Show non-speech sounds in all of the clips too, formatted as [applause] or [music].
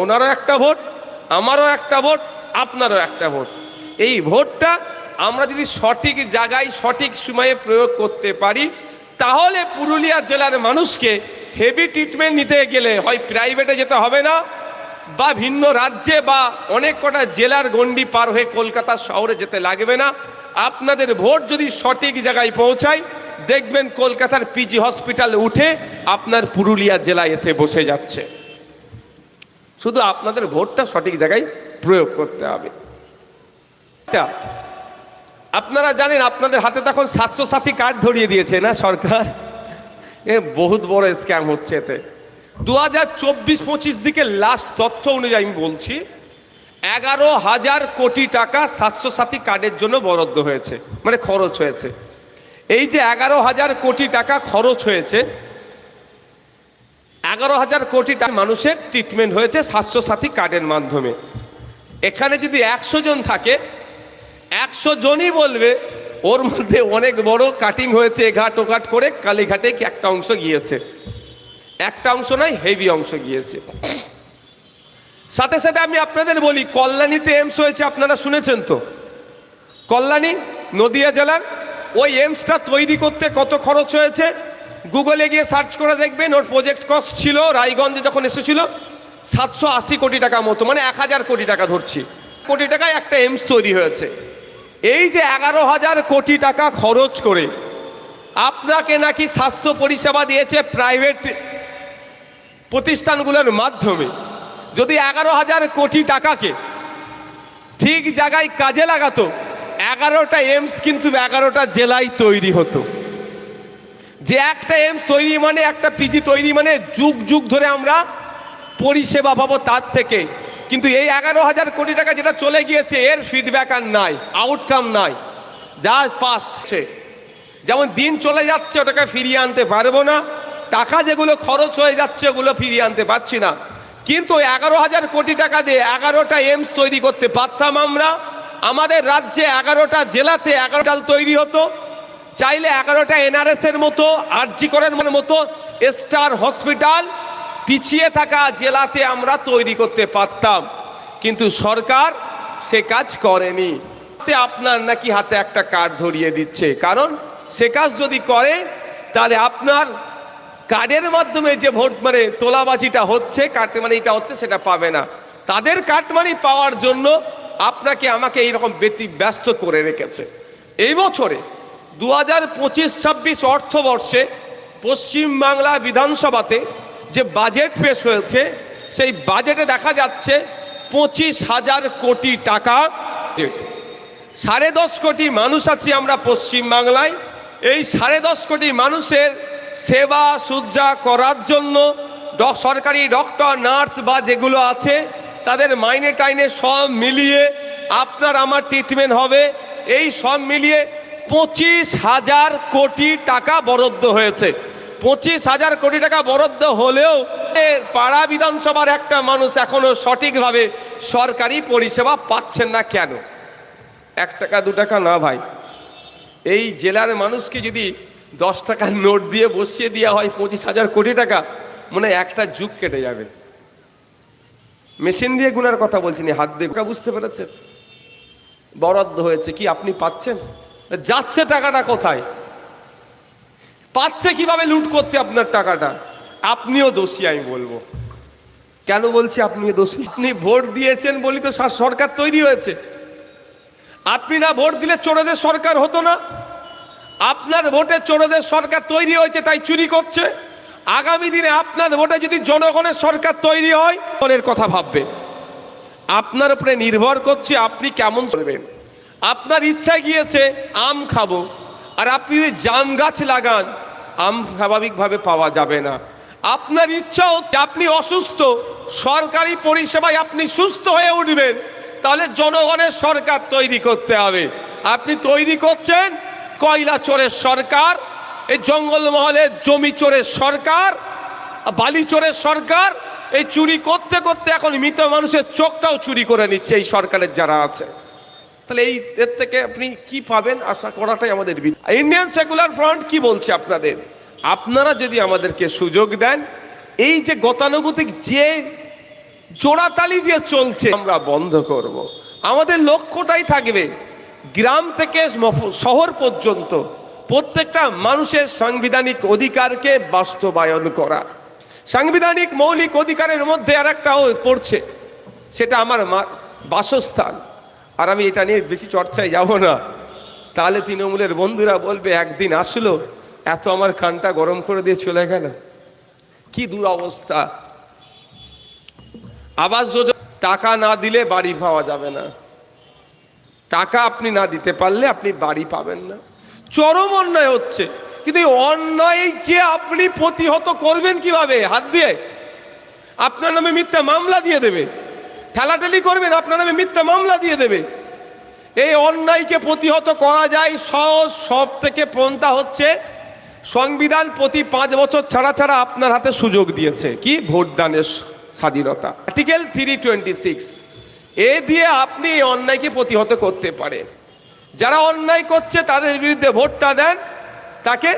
ওনারও একটা ভোট, আমারও একটা ভোট, আপনারও একটা ভোট। এই ভোটটা আমরা যদি সঠিক জায়গায়, সঠিক সময়ে প্রয়োগ করতে পারি, তাহলে পুরুলিয়া জেলার মানুষকে হেভি ট্রিটমেন্ট নিতে গেলে হয় প্রাইভেটে যেতে হবে না, বা ভিন্ন রাজ্যে বা অনেক কটা জেলার গণ্ডি পার হয়ে কলকাতা শহরে যেতে লাগবে না। আপনাদের ভোট যদি সঠিক জায়গায় পৌঁছায়, দেখবেন কলকাতার পিজি হসপিটাল উঠে আপনার পুরুলিয়া জেলায় এসে বসে যাচ্ছে। শুধু আপনাদের ভোটটা সঠিক জায়গায় প্রয়োগ করতে হবে। আপনারা জানেন আপনাদের হাতে তখন সাতশো সাথী কার্ড ধরিয়ে দিয়েছে না সরকার? এ বহুত বড় স্ক্যাম হচ্ছে এতে। দু হাজার চব্বিশ পঁচিশ দিকে লাস্ট তথ্য অনুযায়ী আমি বলছি, এগারো হাজার কোটি টাকা সাতশো সাথী কার্ডের জন্য বরাদ্দ হয়েছে মানে খরচ হয়েছে। এই যে এগারো হাজার কোটি টাকা খরচ হয়েছে এগারো হাজার কোটি টাকা মানুষের ট্রিটমেন্ট হয়েছে সাতশো সাথী কার্ডের মাধ্যমে। এখানে যদি একশো জন থাকে, একশো জনই বলবে, ওর মধ্যে অনেক বড় কাটিং হয়েছে, এঘাট ওঘাট করে কালীঘাটে কি একটা অংশ গিয়েছে। একটা অংশ নয় হেভি অংশ গিয়েছে। সাথে সাথে আমি আপনাদের বলি, কল্যাণীতে এমস হয়েছে, আপনারা শুনেছেন তো? কল্যাণী, নদিয়া জেলার, ওই এমসটা তৈরি করতে কত খরচ হয়েছে? গুগলে গিয়ে সার্চ করে দেখবেন, ওর প্রজেক্ট কস্ট ছিল রায়গঞ্জে যখন এসেছিল, সাতশো আশি কোটি টাকা মতো মানে এক হাজার কোটি টাকা ধরছি। কোটি টাকায় একটা এমস তৈরি হয়েছে। এই যে এগারো হাজার কোটি টাকা খরচ করে, আপনাকে নাকি স্বাস্থ্য পরিষেবা দিয়েছে প্রাইভেট প্রতিষ্ঠানগুলোর মাধ্যমে। যদি এগারো হাজার কোটি টাকাকে ঠিক জায়গায় কাজে লাগাতো, এগারোটা এমস কিন্তু এগারোটা জেলায় তৈরি হতো। যে একটা এমস তৈরি মানে একটা পিজি তৈরি মানে যুগ যুগ ধরে আমরা পরিষেবা পাবো তার থেকে। কিন্তু এই এগারো হাজার কোটি টাকা যেটা চলে গিয়েছে, এর ফিডব্যাক আর নাই আউটকাম নাই, যা পাস্ট যেমন দিন চলে যাচ্ছে, ওটাকে ফিরিয়ে আনতে পারব না। টাকা যেগুলো খরচ হয়ে যাচ্ছে, ওগুলো ফিরিয়ে আনতে পারছি না। কিন্তু এগারো হাজার কোটি টাকা দিয়ে এগারোটা এমস তৈরি করতে পারতাম আমরা। আমাদের রাজ্যে এগারোটা জেলাতে এগারোটা তৈরি হতো। চাইলে এগারোটা এনআরএস এর মতো আরজি করের মতো স্টার হসপিটাল পিছিয়ে থাকা জেলাতে আমরা তৈরি করতে পারতাম। কিন্তু সরকার সে কাজ করেনি। আপনার নাকি হাতে একটা কার্ড ধরিয়ে দিচ্ছে। কারণ সে কাজ যদি করে, তাহলে আপনার কার্ডের মাধ্যমে যে ভোট মানে তোলাবাজিটা হচ্ছে কাটমানি এটা হচ্ছে, সেটা পাবে না। তাদের কাটমানি পাওয়ার জন্য আপনাকে আমাকে এইরকম ব্যতি ব্যস্ত করে রেখেছে। এই বছরে দু হাজার পঁচিশ ছাব্বিশ অর্থবর্ষে পশ্চিমবাংলা বিধানসভাতে যে বাজেট পেশ হয়েছে, সেই বাজেটে দেখা যাচ্ছে পঁচিশ হাজার কোটি টাকা সাড়ে দশ কোটি মানুষ আছি আমরা পশ্চিমবাংলায় এই সাড়ে দশ কোটি মানুষের সেবা সুজ্জা করার জন্য সরকারি ডক্টর, নার্স বা যেগুলো আছে, তাদের মাইনে টাইনে সব মিলিয়ে আপনার আমার ট্রিটমেন্ট হবে। এই সব মিলিয়ে পঁচিশ হাজার কোটি টাকা বরাদ্দ হয়েছে। পঁচিশ হাজার কোটি টাকা বরাদ্দ হলেও পাড়া বিধানসভার একটা মানুষ এখনও সঠিকভাবে সরকারি পরিষেবা পাচ্ছেন না কেন? এক টাকা, দু টাকা না ভাই। এই জেলার মানুষকে যদি দশ টাকার নোট দিয়ে বসিয়ে দেওয়া হয় পঁচিশ হাজার কোটি টাকা, মনে একটা যুগ কেটে যাবে। মেশিন দিয়ে গুনার কথা বলছি হাত দিয়ে বুঝতে পেরেছেন? বরাদ্দ হয়েছে কি আপনি পাচ্ছেন? যাচ্ছে টাকাটা কোথায়? পাচ্ছে কীভাবে লুট করতে আপনার টাকাটা? আপনিও দোষী, আমি বলব। কেন বলছি আপনিও দোষী? আপনি ভোট দিয়েছেন বলি তো সরকার তৈরি হয়েছে। আপনি না ভোট দিলে চোরেদের সরকার হতো না। আপনার ভোটে চোরেদের সরকার তৈরি হয়েছে, তাই চুরি করছে। আগামী দিনে আপনার ভোটে যদি জনগণের সরকার তৈরি হয় কথা ভাববে। আপনার উপরে নির্ভর করছে আপনি কেমন করবেন আপনার ইচ্ছা গিয়েছে, আম খাব। আর আপনি যদি জাম গাছ লাগান, আম স্বাভাবিকভাবে পাওয়া যাবে না। আপনার ইচ্ছা হচ্ছে আপনি অসুস্থ, সরকারি পরিষেবায় আপনি সুস্থ হয়ে উঠবেন, তাহলে জনগণের সরকার তৈরি করতে হবে। আপনি তৈরি করছেন কয়লা চোরের সরকার, এই জঙ্গলমহলের জমি চোরের সরকার, বালি চোরের সরকার, এই চুরি করতে করতে এখন মৃত মানুষের চোখটাও চুরি করে নিচ্ছে এই সরকারের যারা আছে। তাহলে এই এর থেকে আপনি কি পাবেন? আশা করাটাই আমাদের ইন্ডিয়ান সেকুলার ফ্রন্ট কি বলছে আপনাদের? আপনারা যদি আমাদেরকে সুযোগ দেন, এই যে গতানুগতিক যে জোড়াতালি দিয়ে চলছে, আমরা বন্ধ করব। আমাদের লক্ষ্যটাই থাকবে গ্রাম থেকে শহর পর্যন্ত প্রত্যেকটা মানুষের সাংবিধানিক অধিকারকে বাস্তবায়ন করা। সাংবিধানিক মৌলিক অধিকারের মধ্যে আর একটা পড়ছে, সেটা আমার বাসস্থান। আর আমি এটা নিয়ে বেশি চর্চায় যাব না। তাহলে তৃণমূলের বন্ধুরা বলবে, একদিন আসলো, এত আমার কানটা গরম করে দিয়ে চলে গেল। কি দুরবস্থা। আবাস যোজনা, টাকা না দিলে বাড়ি পাওয়া যাবে না। টাকা আপনি না দিতে পারলে আপনি বাড়ি পাবেন না। চরম অন্যায় হচ্ছে। কিন্তু এই অন্যায়কে আপনি প্রতিহত করবেন কীভাবে? হাত দিয়ে। আপনার নামে মিথ্যা মামলা দিয়ে দেবে। ঠেলাঠেলি করবেন, আপনার নামে মিথ্যা মামলা দিয়ে দেবে। এই অন্যায়কে প্রতিহত করা যায়, সহজ সব থেকে পন্থা হচ্ছে, সংবিধান প্রতি পাঁচ বছর ছাড়া ছাড়া আপনার হাতে সুযোগ দিয়েছে। কি? ভোটদানের স্বাধীনতা। আর্টিকেল থ্রি টোয়েন্টি সিক্স এ দিয়ে আপনি এই অন্যায়কে প্রতিহত করতে পারেন। যারা অন্যায় করছে, তাদের বিরুদ্ধে ভোটটা দেন, তাকে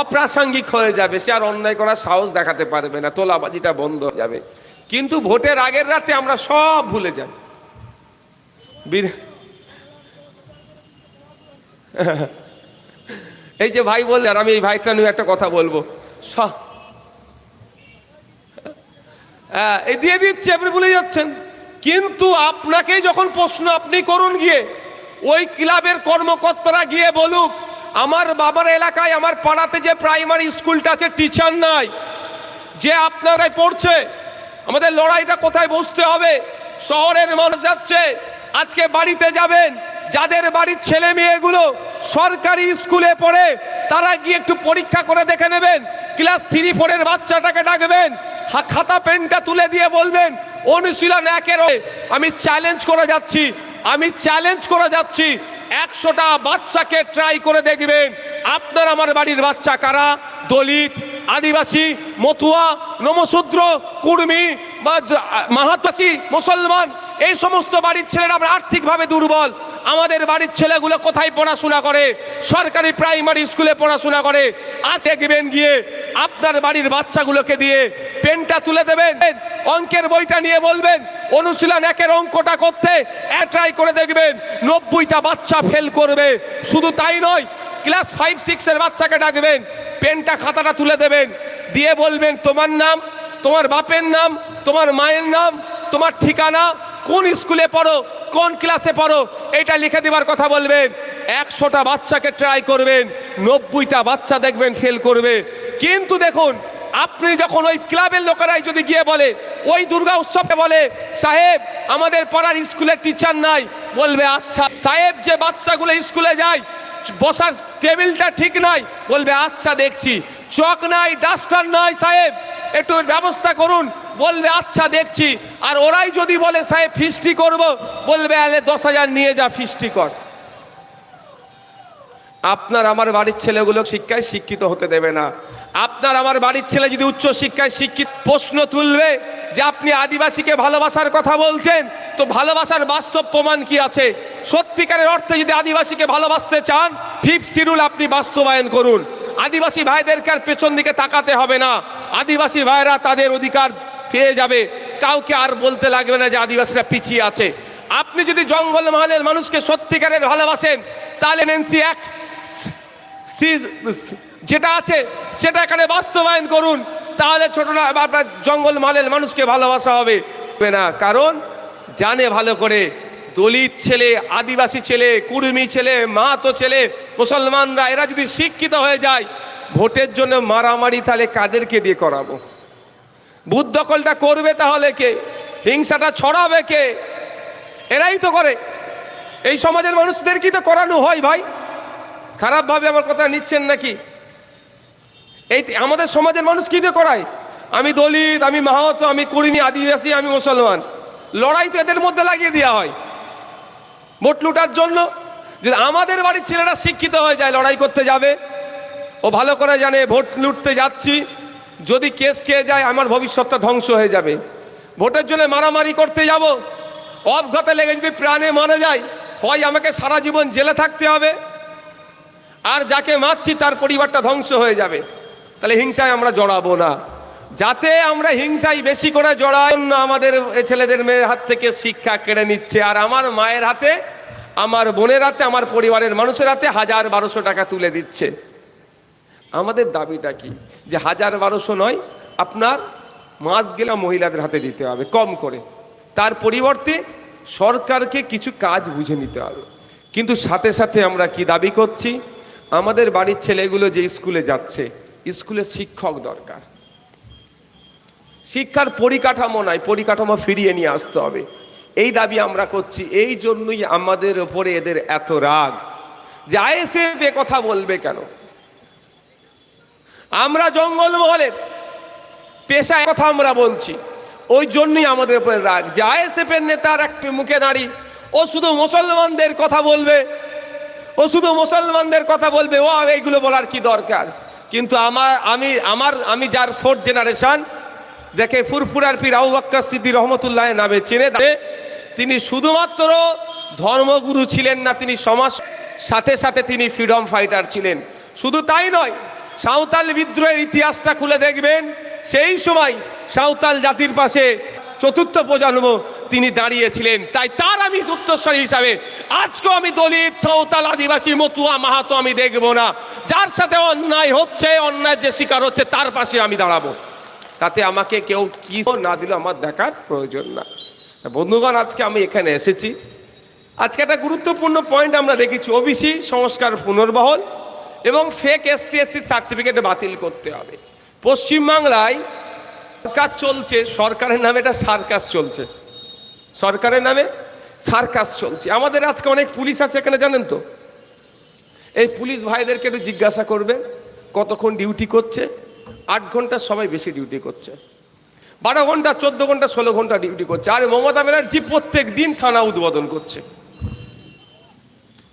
অপ্রাসঙ্গিক হয়ে যাবে। সে আর অন্যায় করার সাহস দেখাতে পারবে না, তোলাবাজিটা বন্ধ হয়ে যাবে। কিন্তু ভোটের আগের রাতে আমরা সব ভুলে যাই। [laughs] এই যে ভাই বললেন আমি এই ভাইটা নিয়ে একটা কথা বলব। হ্যাঁ, এই দিয়ে দিচ্ছি আপনি ভুলে যাচ্ছেন। কিন্তু আপনাকে যখন প্রশ্ন আপনি করুন গিয়ে ওই ক্লাবের কর্মকর্তারা গিয়ে বলুক আমার বাবার এলাকায় আমার পাড়াতে যে প্রাইমারি স্কুলটা আছে টিচার নাই যে আপনারাই পড়ছে আমাদের লড়াইটা কোথায় বসতে হবে? শহরের মানুষ যাচ্ছে, আজকে বাড়িতে যাবেন। যাদের বাড়ির ছেলে মেয়েগুলো সরকারি স্কুলে পড়ে, তারা গিয়ে একটু পরীক্ষা করে দেখে নেবেন। ক্লাস থ্রি, ফোরের বাচ্চাটাকে ডাকবেন খাতা, পেনটা তুলে দিয়ে বলবেন, অনুশীলন একের আমি চ্যালেঞ্জ করে যাচ্ছি, আমি চ্যালেঞ্জ করে যাচ্ছি। একশোটা বাচ্চাকে ট্রাই করে দেখবেন। আপনার আমার বাড়ির বাচ্চা কারা? দলিত আদিবাসী, মতুয়া, নমশূদ্র, কুর্মী বা মাহাতাসী মুসলমান, এই সমস্ত বাড়ির ছেলেরা আমরা আর্থিকভাবে দুর্বল। আমাদের বাড়ির ছেলেগুলো কোথায় পড়াশোনা করে? সরকারি প্রাইমারি স্কুলে পড়াশোনা করে। আজ দেখবেন গিয়ে আপনার বাড়ির বাচ্চাগুলোকে দিয়ে পেনটা তুলে দেবেন, অঙ্কের বইটা নিয়ে বলবেন, অনুশীলন একের অঙ্কটা করতে ট্রাই করে দেখবেন, নব্বইটা বাচ্চা ফেল করবে। শুধু তাই নয় ক্লাস ফাইভ সিক্সের বাচ্চাকে ডাকবেন, পেনটা খাতাটা তুলে দেবেন, দিয়ে বলবেন, তোমার নাম, তোমার বাপের নাম, তোমার মায়ের নাম, তোমার ঠিকানা, কোন স্কুলে পড়ো, কোন ক্লাসে পড়ো, এটা লিখে দেবার কথা বলবেন। একশোটা বাচ্চাকে ট্রাই করবেন, নব্বইটা বাচ্চা দেখবেন ফেল করবে। কিন্তু দেখুন, আপনি যখন ওই ক্লাবের লোকেরাই যদি গিয়ে বলে, ওই দুর্গা উৎসবে বলে, সাহেব, আমাদের পাড়ার স্কুলের টিচার নাই, বলবে আচ্ছা সাহেব, যে বাচ্চাগুলো স্কুলে যায় বসার টেবিলটা ঠিক নাই। বলবে আচ্ছা দেখছি। চক নাই, ডাস্টার নাই, সাহেব। একটু ব্যবস্থা করুন। বলবে আচ্ছা দেখছি। আর ওরাই যদি বলে, সাহেব, ফিস্টি করব। বলবে, আলে, দশ হাজার নিয়ে যা, ফিস্টি কর। আপনার আমার বাড়ির ছেলেগুলো শিক্ষায় শিক্ষিত হতে দেবে না। আপনার আমার বাড়ির ছেলে যদি উচ্চ শিক্ষায় শিক্ষিত প্রশ্ন তুলবে যে আপনি আদিবাসীকে ভালোবাসার কথা বলছেন, তো ভালোবাসার বাস্তব প্রমাণ কি আছে? সত্যিকারের অর্থে যদি আদিবাসীকে ভালোবাসতে চান ফিফথ শিডিউল আপনি বাস্তবায়ন করুন। আদিবাসী ভাইদেরকে আর পেছন দিকে তাকাতে হবে না। আদিবাসী ভাইরা তাদের অধিকার পেয়ে যাবে। কাউকে আর বলতে লাগবে না যে আদিবাসীরা পিছিয়ে আছে। আপনি যদি জঙ্গল মহলের মানুষকে সত্যিকারের ভালোবাসেন, তাহলে এনসি অ্যাক্ট যেটা আছে, সেটা এখানে বাস্তবায়ন করুন, তাহলে ছোট না আপনার জঙ্গল মালের মানুষকে ভালোবাসা হবে। না, কারণ জানে ভালো করে, দলিত ছেলে, আদিবাসী ছেলে, কুর্মী ছেলে মাহাতো ছেলে, মুসলমানরা, এরা যদি শিক্ষিত হয়ে যায়, ভোটের জন্য মারামারি তাহলে কাদেরকে দিয়ে করাবো? বুথ দখলটা করবে তাহলে কে? হিংসাটা ছড়াবে কে? এরাই তো করে। এই সমাজের মানুষদেরকেই তো করানো হয় ভাই? খারাপভাবে আমার কথা নিচ্ছেন নাকি? এই আমাদের সমাজের মানুষ কি দিয়ে করায়? আমি দলিত, আমি মাহাতো, আমি কুড়িনি, আদিবাসী, আমি মুসলমান। লড়াই তো এদের মধ্যে লাগিয়ে দেওয়া হয়। ভোট লুটার জন্য যদি আমাদের বাড়ির ছেলেরা শিক্ষিত হয়ে যায়, লড়াই করতে যাবে। ও ভালো করে জানে, ভোট লুটতে যাচ্ছি। যদি কেস খেয়ে যায়, আমার ভবিষ্যৎটা ধ্বংস হয়ে যাবে। ভোটের জন্য মারামারি করতে যাব। অবঘাতে লেগে যদি প্রাণে মারা যায়, হয় আমাকে সারা জীবন জেলে থাকতে হবে। আর যাকে মারছি, তার পরিবারটা ধ্বংস হয়ে যাবে। তাহলে হিংসায় আমরা জড়াবো না। যাতে আমরা হিংসাই বেশি করে জড়াই, অন্য আমাদের ছেলেদের মেয়ের হাত থেকে শিক্ষা কেড়ে নিচ্ছে, আর আমার মায়ের হাতে, আমার বোনের হাতে, আমার পরিবারের মানুষের হাতে হাজার বারোশো টাকা তুলে দিচ্ছে। আমাদের দাবিটা কি? যে হাজার বারোশো নয়, আপনার মাস গেলে মহিলাদের হাতে দিতে হবে, কম করে। তার পরিবর্তে সরকারকে কিছু কাজ বুঝে নিতে হবে। কিন্তু সাথে সাথে আমরা কি দাবি করছি? আমাদের বাড়ির ছেলেগুলো যে স্কুলে যাচ্ছে স্কুলে শিক্ষক দরকার। শিক্ষার পরিকাঠামো নাই, পরিকাঠামো ফিরিয়ে নিয়ে আসতে হবে। এই দাবি আমরা করছি, এই জন্যই আমাদের ওপরে এদের এত রাগ। যে আইএসএফ কথা বলবে কেন? আমরা জঙ্গলমহলের পেশায় কথা আমরা বলছি, ওই জন্যই আমাদের উপরে রাগ। যে আইএসএফ এর নেতার এক মুখে দাঁড়ি ও শুধু মুসলমানদের কথা বলবে, ও শুধু মুসলমানদের কথা বলবে ও এইগুলো বলার কি দরকার? কিন্তু আমার, আমি আমার, আমি যার ফোর্থ জেনারেশন যাকে ফুরফুরার পীর আবু বাক্কার সিদ্দি রহমতুল্লাহ নামে চেনে তিনি শুধুমাত্র ধর্মগুরু ছিলেন না, তিনি সমাজ, সাথে সাথে তিনি ফ্রিডম ফাইটার ছিলেন। শুধু তাই নয়, সাঁওতাল বিদ্রোহের ইতিহাসটা খুলে দেখবেন, সেই সময় সাঁওতাল জাতির পাশে চতুর্থ প্রজন্ম তিনি দাঁড়িয়েছিলেন। তাই তার আমি উত্তরস্বরী হিসাবে আজকেও আমি দলিত, সাঁওতাল, আদিবাসী, মতুয়া, মাহাতো আমি দেখব না। যার সাথে অন্যায় হচ্ছে, অন্যায় যে শিকার হচ্ছে, তার পাশে আমি দাঁড়াবো। তাতে আমাকে কেউ কি না দিল আমার দেখার প্রয়োজন না। বন্ধুগণ, আজকে আমি এখানে এসেছি। আজকে একটা গুরুত্বপূর্ণ পয়েন্ট আমরা দেখেছি ওবিসি সংস্কার পুনর্বহল এবং ফেক এসটি এসসি সার্টিফিকেট বাতিল করতে হবে। পশ্চিমবাংলায় সরকার চলছে, সরকারের নামে এটা সার্কাস চলছে। সরকারের নামে সার্কাস চলছে। আমাদের আজকে অনেক পুলিশ আছে এখানে, জানেন তো? এই পুলিশ ভাইদেরকে একটু জিজ্ঞাসা করবে কতক্ষণ ডিউটি করছে? আট ঘণ্টা সবাই বেশি ডিউটি করছে। বারো ঘণ্টা, চোদ্দ ঘণ্টা, ষোলো ঘণ্টা ডিউটি করছে। আর মমতা ব্যানার্জি প্রত্যেক দিন থানা উদ্বোধন করছে।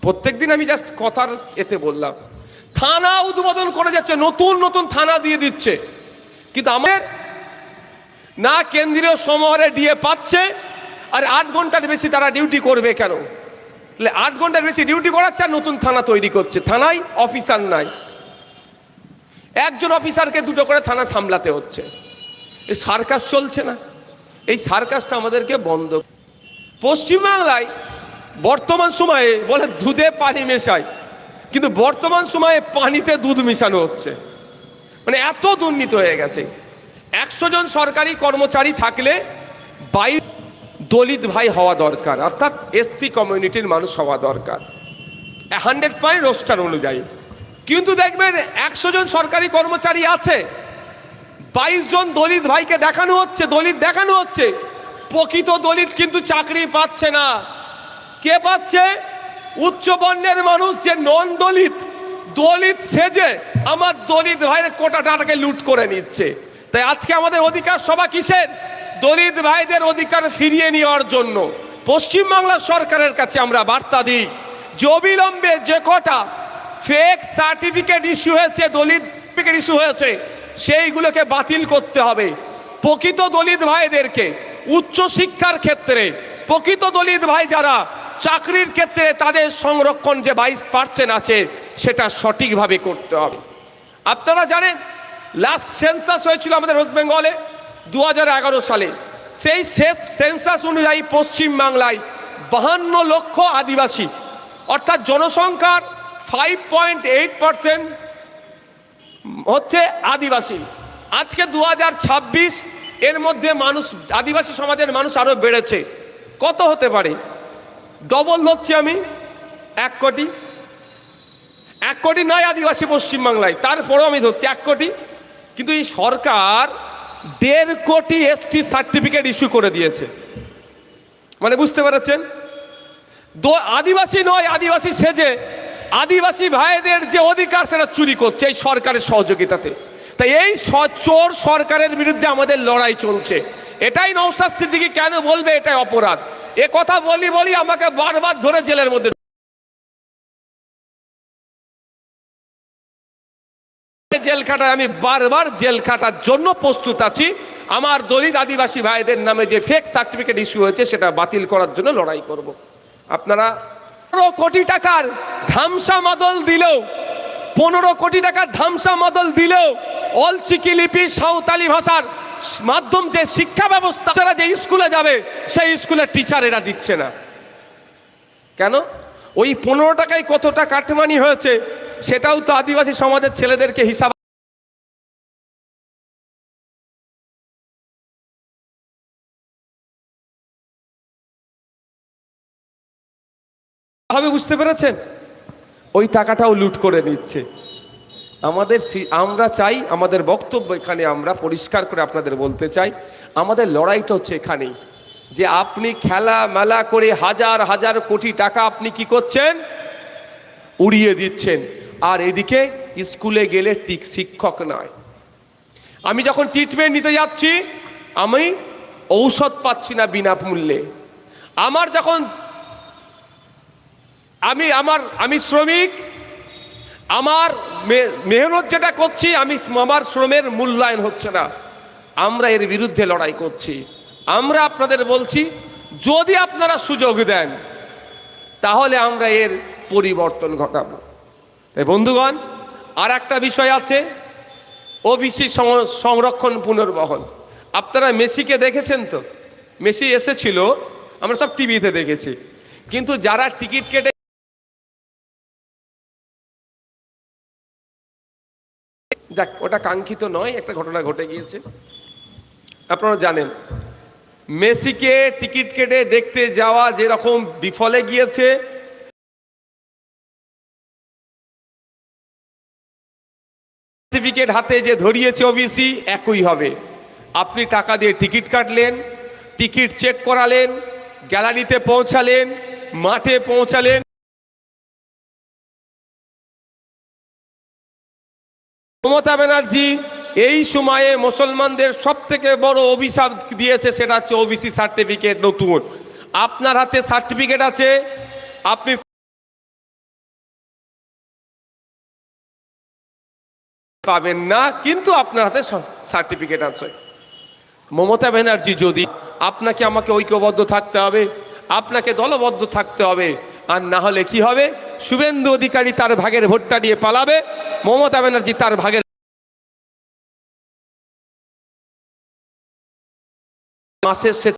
প্রত্যেক দিন আমি জাস্ট কথার এতে বললাম। থানা উদ্বোধন করে যাচ্ছে, নতুন নতুন থানা দিয়ে দিচ্ছে। কিন্তু আমাদের না কেন্দ্রীয় সমাহারে ডিএ পাচ্ছে, আর আট ঘণ্টার বেশি তারা ডিউটি করবে কেন? তাহলে আট ঘণ্টার বেশি ডিউটি করাচ্ছে আর নতুন থানা তৈরি করছে। থানায় অফিসার নাই। একজন অফিসারকে দুটো করে থানা সামলাতে হচ্ছে। এই সার্কাস চলছে না। এই সার্কাসটা আমাদেরকে বন্ধ পশ্চিমবাংলায় বর্তমান সময়ে বলে দুধে পানি মেশায়, কিন্তু বর্তমান সময়ে পানিতে দুধ মিশানো হচ্ছে। মানে এত দুর্নীতি হয়ে গেছে। একশো জন সরকারি কর্মচারী থাকলে বাই দলিত ভাই হওয়া দরকার, অর্থাৎ এসসি কমিউনিটির মানুষ হওয়া দরকার। হান্ড্রেড পয়েন্ট রোস্টার অনুযায়ী। কিন্তু দেখবেন একশো জন সরকারি কর্মচারী আছে, বাইশ জন দলিত ভাইকে দেখানো হচ্ছে, দলিত দেখানো হচ্ছে। প্রকৃত দলিত কিন্তু চাকরি পাচ্ছে না। কে পাচ্ছে? উচ্চ বর্ণের মানুষ যে নন দলিত দলিত সেজে আমার দলিত ভাইয়ের কোটা টাকাকে লুট করে নিচ্ছে। তাই আজকে আমাদের অধিকার সভা কিসের? দলিত ভাইদের অধিকার ফিরিয়ে নেওয়ার জন্য। পশ্চিমবাংলা সরকারের কাছে আমরা বার্তা দিই, যে অবিলম্বে যে কটা ফেক সার্টিফিকেট ইস্যু হয়েছে, দলিত ইস্যু হয়েছে, সেইগুলোকে বাতিল করতে হবে। প্রকৃত দলিত ভাইদেরকে উচ্চ শিক্ষার ক্ষেত্রে, প্রকৃত দলিত ভাই যারা চাকরির ক্ষেত্রে তাদের সংরক্ষণ যে বাইশ পার্সেন্ট আছে, সেটা সঠিকভাবে করতে হবে। আপনারা জানেন লাস্ট সেন্সাস হয়েছিল আমাদের ওয়েস্ট বেঙ্গলে দু হাজার এগারো সালে। সেই শেষ সেন্সাস অনুযায়ী পশ্চিমবাংলায় বাহান্ন লক্ষ আদিবাসী, অর্থাৎ জনসংখ্যার ফাইভ পয়েন্ট এইট পার্সেন্ট হচ্ছে আদিবাসী। আজকে দু হাজার ছাব্বিশ, এর মধ্যে মানুষ, আদিবাসী সমাজের মানুষ আরও বেড়েছে। কত হতে পারে? ডবল ধরছি আমি, এক কোটি। এক কোটি নয় আদিবাসী পশ্চিমবাংলায় তারপরেও আমি ধরছি এক কোটি। কিন্তু এই সরকার দেড় কোটি এসটি সার্টিফিকেট ইস্যু করে দিয়েছে। মানে বুঝতে পেরেছেন? আদিবাসী নয়, আদিবাসী সেজে আদিবাসী ভাইদের যে অধিকার সেটা চুরি করছে এই সরকারের সহযোগিতাতে। তাই এই চোর সরকারের বিরুদ্ধে আমাদের লড়াই চলছে। এটাই নৌসাদ সিদ্দিকি কেন বলবে? এটাই অপরাধ। এ কথা বলি বলি আমাকে বারবার ধরে জেলের মধ্যে জেল খাটায় আমি বারবার জেল খাটার জন্য প্রস্তুত আছি। আমার দলিত আদিবাসী ভাইদের নামে যে ফেক সার্টিফিকেট ইস্যু হয়েছে, সেটা বাতিল করার জন্য লড়াই করব। আপনারা পনেরো কোটি টাকার ধামসা মাদল দিলেও, পনেরো কোটি টাকার ধামসা মাদল দিলেও, অলচিকি লিপি সাঁওতালি ভাষার মাধ্যম যে শিক্ষা ব্যবস্থা তারা যে স্কুলে যাবে, সেই স্কুলের টিচার এরা দিচ্ছে না। কেন? ওই পনেরো টাকায় কতটা কাটমানি হয়েছে, সেটাও তো আদিবাসী সমাজের ছেলেদেরকে হিসাব ভাবে বুঝতে পেরেছেন? ওই টাকাটাও লুট করে নিচ্ছে। আমাদের আমরা চাই, আমাদের বক্তব্য এখানে আমরা পরিষ্কার করে আপনাদের বলতে চাই, আমাদের লড়াইটা হচ্ছে এখানেই। যে আপনি খেলা মেলা করে হাজার হাজার কোটি টাকা আপনি কি করছেন? উড়িয়ে দিচ্ছেন। আর এদিকে স্কুলে গেলে ঠিক শিক্ষক নয়। আমি যখন ট্রিটমেন্ট নিতে যাচ্ছি, আমি ঔষধ পাচ্ছি না বিনামূল্যে। আমার যখন আমি আমার, আমি শ্রমিক, আমার মেহনত যেটা করছি, আমি আমার শ্রমের মূল্যায়ন হচ্ছে না। আমরা এর বিরুদ্ধে লড়াই করছি। আমরা আপনাদের বলছি, যদি আপনারা সুযোগ দেন, তাহলে আমরা এর পরিবর্তন ঘটাবো। তাই বন্ধুগণ আর একটা বিষয় আছে, ওবিসি সংরক্ষণ পুনর্বহন। আপনারা মেসিকে দেখেছেন তো? মেসি এসেছিল, আমরা সব টিভিতে দেখেছি। কিন্তু যারা টিকিট কেটে যাক, ওটা কাঙ্ক্ষিত নয়, একটা ঘটনা ঘটে গিয়েছে। আপনারা জানেন, মেসিকে টিকিট কেটে দেখতে যাওয়া যেরকম বিফলে গিয়েছে সার্টিফিকেট হাতে যে ধরিয়েছে ওবিসি, একই হবে। আপনি টাকা দিয়ে টিকিট কাটলেন, টিকিট চেক করালেন, গ্যালারিতে পৌঁছালেন, মাঠে পৌঁছালেন মমতা ব্যানার্জি এই সময়ে মুসলমানদের সব থেকে বড় অভিশাপ দিয়েছে সেটা হচ্ছে ওবিসি সার্টিফিকেট নতুন। আপনার হাতে সার্টিফিকেট আছে? আপনি পাবেন না, কিন্তু আপনার হাতে সার্টিফিকেট আছে। মমতা ব্যানার্জি যদি আপনাকে আমাকে ঐক্যবদ্ধ থাকতে হবে, আপনাকে দলবদ্ধ থাকতে হবে, আর না হলে কি হবে? শুভেন্দু অধিকারী তার ভাগের ভোটটা নিয়ে পালাবে, মমতা ব্যানার্জি তার ভাগের মাসের শেষে